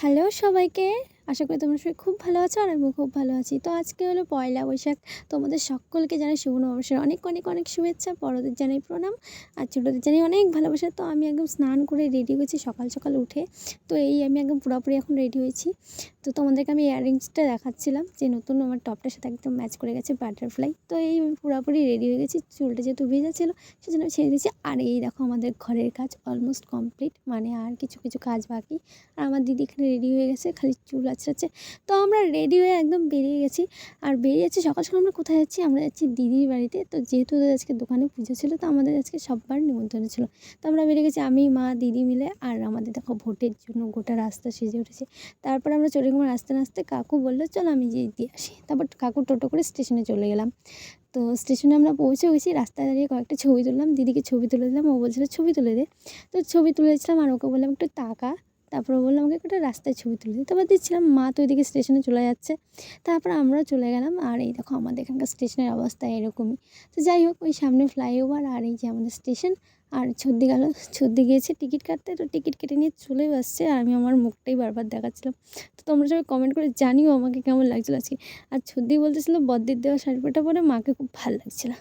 Hello সবাইকে। আশা করি তোমরা সবাই খুব ভালো আছো আর আমি খুব ভালো আছি। তো আজকে হলো পয়লা বৈশাখ। তোমাদের সকলকে জানাই শুভ নববর্ষের অনেক অনেক অনেক শুভেচ্ছা, বড়োদের জানাই প্রণাম আর ছোটোদের জানাই অনেক ভালোবাসা। তো আমি একদম স্নান করে রেডি হয়েছি সকাল সকাল উঠে। তো এই আমি একদম পুরোপুরি এখন রেডি হয়েছি। তো তোমাদেরকে আমি ইয়াররিংসটা দেখাচ্ছিলাম যে নতুন আমার টপটার সাথে একদম ম্যাচ করে গেছে বাটারফ্লাই তো এই পুরোপুরি রেডি হয়ে গেছি, চুলটা যেহেতু ভেজা ছিল সেজন্য আমি ছেড়ে দিয়েছি। আর এই দেখো আমাদের ঘরের কাজ অলমোস্ট কমপ্লিট মানে আর কিছু কিছু কাজ বাকি। আর আমার দিদি এখানে রেডি হয়ে গেছে, খালি চুল আছড়াচ্ছে তো আমরা রেডি হয়ে একদম বেরিয়ে গেছি। আর বেরিয়ে যাচ্ছি সকাল সকাল আমরা কোথায় যাচ্ছি? আমরা যাচ্ছি দিদির বাড়িতে। তো যেহেতু ওদের আজকে দোকানে পুজো ছিল, তো আমাদের আজকে সববার নিমন্ত্রণ ছিল। তো আমরা বেরিয়ে গেছি, আমি, মা, দিদি মিলে। আর আমাদের দেখো ভোটের জন্য গোটা রাস্তা সেজে উঠেছে। তারপর আমরা চরিগুমার আসতে আসতে কাকু বলল, চলো আমি যে দিয়ে আসি। তারপর কাকু টোটো করে স্টেশনে চলে গেলাম। তো স্টেশনে আমরা পৌঁছে গেছি, রাস্তায় দাঁড়িয়ে কয়েকটা ছবি তুললাম। দিদিকে ছবি তুলে দিলাম, ও বলছিল, ছবি তুলে দে। তো ছবি তুলেছিলাম আর ওকে বললাম, একটু টাকা তারপর বললাম আমাকে একটা রাস্তায় ছবি তুলে দিই তারপর দিচ্ছিলাম মা তো ওইদিকে স্টেশনে চলে যাচ্ছে। তারপর আমরাও চলে গেলাম। আর এই দেখো আমাদের এখানকার স্টেশনের অবস্থা এরকমই। তো যাই হোক, ওই সামনে ফ্লাইওভার আর এই যে আমাদের স্টেশন আর ছদ্দি গেল, ছদ্দি গিয়েছে টিকিট কাটতে। তো টিকিট কেটে নিয়ে চলে আসছে আর আমি আমার মুখটাই বারবার দেখাচ্ছিলাম। তো তোমরা সবাই কমেন্ট করে জানিও আমাকে কেমন লাগছিল আজকে। আর ছদ্দি বলতেছিলো বদ্দির দেওয়া শাড়ি পরে মাকে খুব ভালো লাগছিল।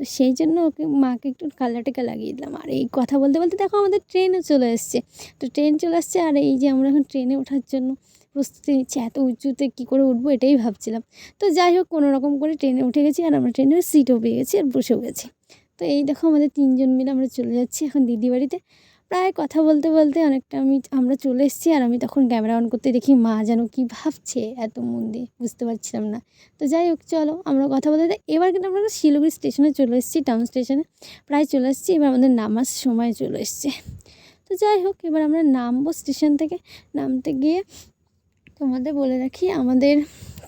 তো সেই জন্য ওকে মাকে একটু কালা টেকা লাগিয়ে দিলাম। আর এই কথা বলতে বলতে দেখো আমাদের ট্রেনও চলে এসছে। তো ট্রেন চলে আসছে আর এই যে আমরা এখন ট্রেনে ওঠার জন্য প্রস্তুতি নিচ্ছি, এত উঁচুতে কী করে উঠবো এটাই ভাবছিলাম। তো যাই হোক, কোনো রকম করে ট্রেনে উঠে গেছি আর আমরা ট্রেনের সিটও পেয়ে গেছি আর বসেও গেছি। তো এই দেখো আমাদের তিনজন মিলে আমরা চলে যাচ্ছি এখন দিদি বাড়িতে। প্রায় কথা বলতে বলতে অনেকটা আমি আমরা চলে এসেছি আর আমি তখন ক্যামেরা অন করতে দেখি মা যেন কী ভাবছে এত মন দিয়ে, বুঝতে পারছিলাম না। তো যাই হোক, চলো আমরা কথা বলতে এবার কিন্তু আমরা শিলিগুড়ি স্টেশনে চলে এসেছি টাউন স্টেশনে প্রায় চলে এসেছি, এবার আমাদের নামার সময় চলে এসছে। তো যাই হোক, এবার আমরা নামবো স্টেশন থেকে। নামতে গিয়ে তোমাদের বলে রাখি, আমাদের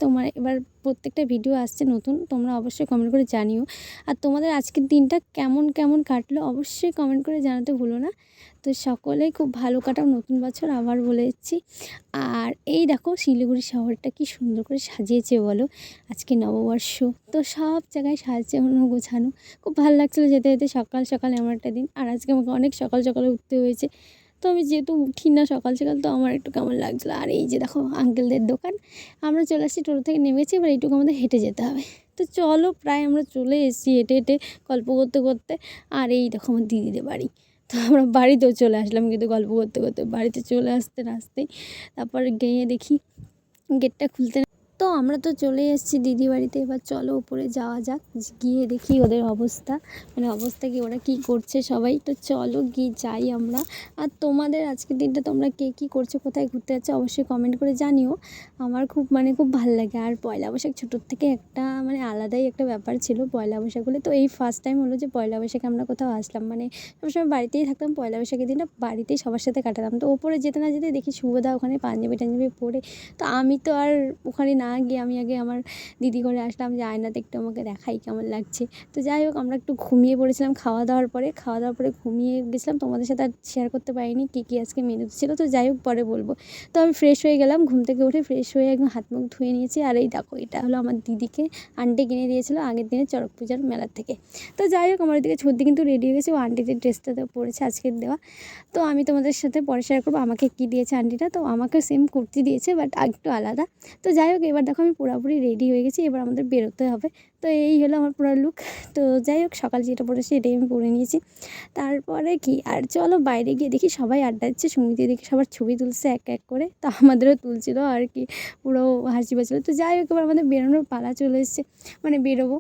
তোমার এবার প্রত্যেকটা ভিডিও আসছে নতুন, তোমরা অবশ্যই কমেন্ট করে জানিও। আর তোমাদের আজকের দিনটা কেমন কেমন কাটলো অবশ্যই কমেন্ট করে জানাতে ভুলো না। তো সকলেই খুব ভালো কাটাও, নতুন বছর আবার বলে দিচ্ছি। আর এই দেখো শিলিগুড়ি শহরটা কি সুন্দর করে সাজিয়েছে বলো। আজকে নববর্ষ, তো সব জায়গায় সাজছে সাজানো গোছানো। খুব ভালো লাগছিল যেতে যেতে সকাল সকাল এমন একটা দিন। আর আজকে আমাকে অনেক সকাল সকালে উঠতে হয়েছে। তো আমি যেহেতু উঠি না সকাল সকাল, তো আমার একটু কেমন লাগছিল। আর এই যে দেখো আঙ্কেলদের দোকান। আমরা চলে আসছি টোটো থেকে নেমেছি, এবার এইটুকু আমাদের হেঁটে যেতে হবে। তো চলো, প্রায় আমরা চলে এসেছি হেঁটে হেঁটে গল্প করতে করতে। আর এই দেখো আমার দিদিদের বাড়ি। তো আমরা বাড়িতেও চলে আসলাম কিন্তু গল্প করতে করতে। বাড়িতে চলে আসতে আসতেই তারপর গিয়ে দেখি গেটটা খুলতে তো আমরা তো চলে এসেছি দিদি বাড়িতে। এবার চলো উপরে যাওয়া যাক, গিয়ে দেখি ওদের অবস্থা। মানে অবস্থা কি, ওরা কি করছে সবাই? তো চলো গিয়ে যাই আমরা। আর তোমাদের আজকের দিনটা তোমরা কে কী করছ, কোথায় ঘুরতে যাচ্ছে অবশ্যই কমেন্ট করে জানিও। আমার খুব মানে খুব ভালো লাগে। আর পয়লা বৈশাখ ছোটোর থেকে একটা মানে আলাদাই একটা ব্যাপার ছিল পয়লা বৈশাখ বলে তো এই ফার্স্ট টাইম হলো যে পয়লা বৈশাখে আমরা কোথাও আসলাম। মানে সবসময় বাড়িতেই থাকতাম, পয়লা বৈশাখের দিনটা বাড়িতেই সবার সাথে কাটাতাম। তো ওপরে যেতে না যেতে দেখি শুভদা ওখানে পাঞ্জাবি টাঞ্জাবি পরে। তো আমি তো আর ওখানে না গিয়ে আমি আগে আমার দিদি ঘরে আসলাম, যে আয়নাতে একটু আমাকে দেখাই কেমন লাগছে। তো যাই হোক, আমরা একটু ঘুমিয়ে পড়েছিলাম খাওয়া দাওয়ার পরে। খাওয়া দাওয়ার পরে ঘুমিয়ে গেছিলাম। তোমাদের সাথে আর শেয়ার করতে পারিনি কী কী আজকে মেনু ছিল। তো যাই হোক, পরে বলব। তো আমি ফ্রেশ হয়ে গেলাম, ঘুম থেকে উঠে ফ্রেশ হয়ে একদম হাত মুখ ধুয়ে নিয়েছি। আর এই দেখো, এটা হলো আমার দিদিকে আন্টি কিনে দিয়েছিলো আগের দিনে চড়ক পূজার মেলার থেকে। তো যাই হোক, আমার দিকে ছর্দি কিন্তু রেডি হয়ে গেছে। ও আন্টিদের ড্রেসটা পড়েছে আজকের দেওয়া। তো আমি তোমাদের সাথে পরে শেয়ার করব, আমাকে কী দিয়েছে আন্টিটা তো আমাকে সেম কুর্তি দিয়েছে বাট একটু আলাদা। তো যাই হোক, এবার দেখো আমি পুরোপুরি রেডি হয়ে গেছি, এবার আমাদের বেরোতে হবে। তো এই হলো আমার পুরো লুক তো যাই হোক, সকাল যেটা পড়েছি এটাই আমি পরে নিয়েছি। তারপরে কি? আর চলো বাইরে গিয়ে দেখি সবাই আড্ডা দিচ্ছে, সুমিতি দেখি সবার ছবি তুলছে এক এক করে। তো আমাদেরও তুলছিল আর কি, পুরো হাসি পাচ্ছিলো। তো যাই হোক, এবার আমাদের বেরোনোর পালা চলে এসছে মানে বেরোবো।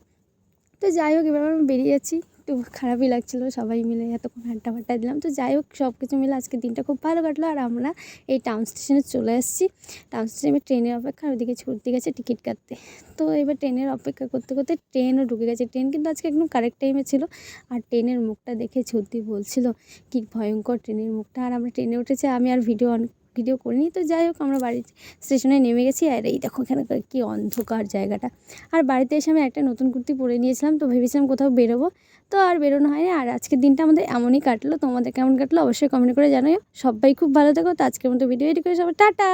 তো যাই হোক, এবার আমি বেরিয়ে যাচ্ছি। একটু খারাপই লাগছিল, সবাই মিলে এতক্ষণ আড্ডা ফাড্ডা দিলাম। তো যাই হোক সব কিছু মিলে আজকে দিনটা খুব ভালো কাটলো। আর আমরা এই টাউন স্টেশনে চলে এসেছি। টাউন স্টেশনে ট্রেনের অপেক্ষা ওদিকে ছুটতে গেছে টিকিট কাটতে। তো এবার ট্রেনের অপেক্ষা করতে করতে ট্রেনও ঢুকে গেছে। ট্রেন কিন্তু আজকে একদম কারেক্ট টাইমে ছিল। আর ট্রেনের মুখটা দেখে ছুটি বলছিল, কি ভয়ঙ্কর ট্রেনের মুখটা। আর আমরা ট্রেনে উঠেছে, আমি আর ভিডিও অন ভিডিও করিনি। তো যাই হোক, আমরা বাড়ি স্টেশনে নেমে গেছি আর এই দেখো এখানে কি অন্ধকার জায়গাটা। আর বাড়িতে এসে আমি একটা নতুন কুর্তি পরে নিয়েছিলাম, তো ভেবেছিলাম কোথাও বেরোবো। তো আর বেরোনো হয়নি। আর আজকের দিনটা আমাদের এমনই কাটলো। তোমাদের কেমন কাটলো অবশ্যই কমেন্ট করে জানাই সবাই খুব ভালো থাকো। তো আজকের মতো ভিডিও এডি করে সবাই, টাটা!